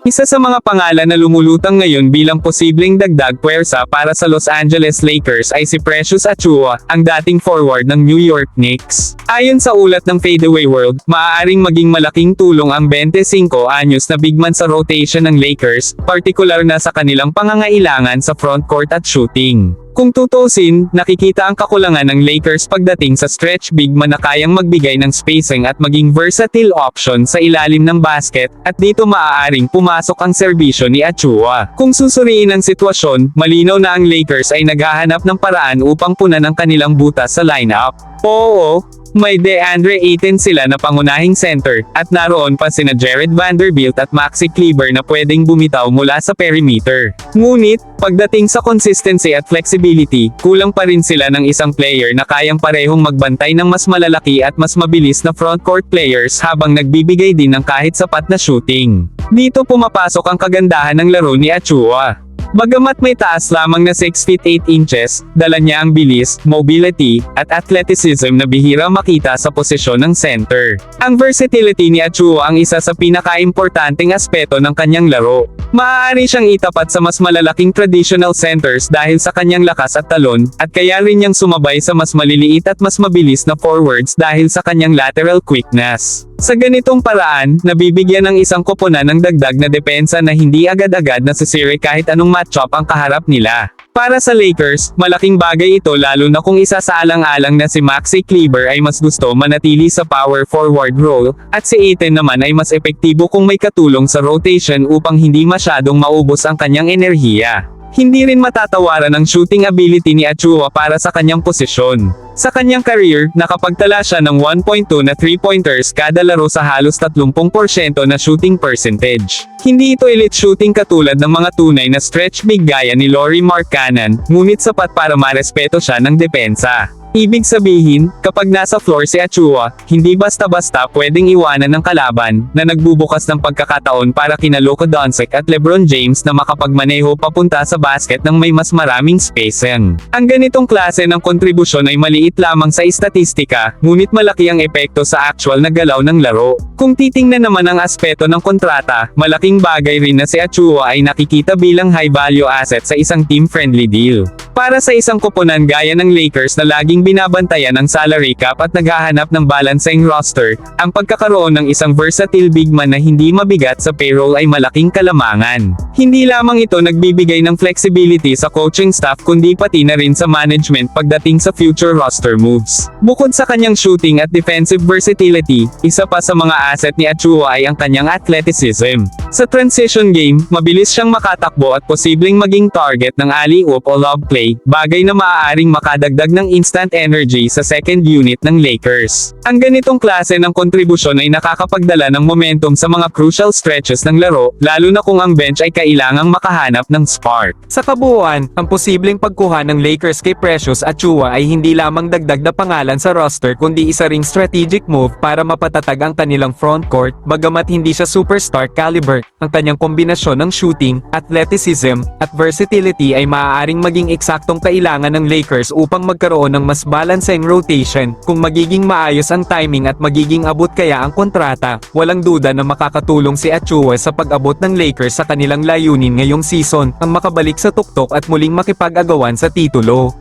Isa sa mga pangalan na lumulutang ngayon bilang posibleng dagdag puwersa para sa Los Angeles Lakers ay si Precious Achua, ang dating forward ng New York Knicks. Ayon sa ulat ng Fadeaway World, maaaring maging malaking tulong ang 25 anyos na bigman sa rotation ng Lakers, partikular na sa kanilang pangangailangan sa frontcourt at shooting. Kung tutusin, nakikita ang kakulangan ng Lakers pagdating sa stretch big man na kayang magbigay ng spacing at maging versatile option sa ilalim ng basket, at dito maaaring pumasok ang serbisyo ni Achua. Kung susuriin ang sitwasyon, malinaw na ang Lakers ay naghahanap ng paraan upang punan ang kanilang butas sa lineup. Oo, may DeAndre Ayton sila na pangunahing center, at naroon pa sina Jared Vanderbilt at Maxi Kleber na pwedeng bumitaw mula sa perimeter. Ngunit, pagdating sa consistency at flexibility, kulang pa rin sila ng isang player na kayang parehong magbantay ng mas malalaki at mas mabilis na frontcourt players habang nagbibigay din ng kahit sapat na shooting. Dito pumapasok ang kagandahan ng laro ni Achua. Bagamat may taas lamang na 6 feet 8 inches, dala niya ang bilis, mobility, at athleticism na bihira makita sa posisyon ng center. Ang versatility ni Achua ang isa sa pinaka-importanting aspeto ng kanyang laro. Maaari siyang itapat sa mas malalaking traditional centers dahil sa kanyang lakas at talon, at kaya rin niyang sumabay sa mas maliliit at mas mabilis na forwards dahil sa kanyang lateral quickness. Sa ganitong paraan, nabibigyan ng isang koponan ng dagdag na depensa na hindi agad-agad nasisiri kahit anong matchup ang kaharap nila. Para sa Lakers, malaking bagay ito lalo na kung isa sa alang-alang na si Maxi Kleber ay mas gusto manatili sa power forward role, at si Aiton naman ay mas epektibo kung may katulong sa rotation upang hindi masyadong maubos ang kanyang enerhiya. Hindi rin matatawaran ang shooting ability ni Achua para sa kanyang posisyon. Sa kanyang career, nakapagtala siya ng 1.2 na 3-pointers kada laro sa halos 30% na shooting percentage. Hindi ito elite shooting katulad ng mga tunay na stretch big gaya ni Laurie Markkanen, ngunit sapat para marespeto siya ng depensa. Ibig sabihin, kapag nasa floor si Achua, hindi basta-basta pwedeng iwanan ng kalaban, na nagbubukas ng pagkakataon para kina Luka Doncic at LeBron James na makapagmaneho papunta sa basket ng may mas maraming spacing. Ang ganitong klase ng kontribusyon ay maliit lamang sa istatistika, ngunit malaki ang epekto sa actual na galaw ng laro. Kung titingnan naman ang aspeto ng kontrata, malaking bagay rin na si Achua ay nakikita bilang high-value asset sa isang team-friendly deal. Para sa isang koponan gaya ng Lakers na laging binabantayan ang salary cap at naghahanap ng balancing roster, ang pagkakaroon ng isang versatile big man na hindi mabigat sa payroll ay malaking kalamangan. Hindi lamang ito nagbibigay ng flexibility sa coaching staff kundi pati na rin sa management pagdating sa future roster moves. Bukod sa kanyang shooting at defensive versatility, isa pa sa mga asset ni Achua ay ang kanyang athleticism. Sa transition game, mabilis siyang makatakbo at posibleng maging target ng alley-oop o lob play, bagay na maaaring makadagdag ng instant energy sa second unit ng Lakers. Ang ganitong klase ng kontribusyon ay nakakapagdala ng momentum sa mga crucial stretches ng laro, lalo na kung ang bench ay kailangang makahanap ng spark. Sa kabuuan, ang posibleng pagkuha ng Lakers kay Precious at Chua ay hindi lamang dagdag na pangalan sa roster kundi isa ring strategic move para mapatatag ang kanilang frontcourt, bagamat hindi siya superstar caliber, ang kanyang kombinasyon ng shooting, athleticism, at versatility ay maaaring maging eksaktong kailangan ng Lakers upang magkaroon ng mas balancing rotation. Kung magiging maayos ang timing at magiging abot kaya ang kontrata, walang duda na makakatulong si Achua sa pag-abot ng Lakers sa kanilang layunin ngayong season, ang makabalik sa tuktok at muling makipag-agawan sa titulo.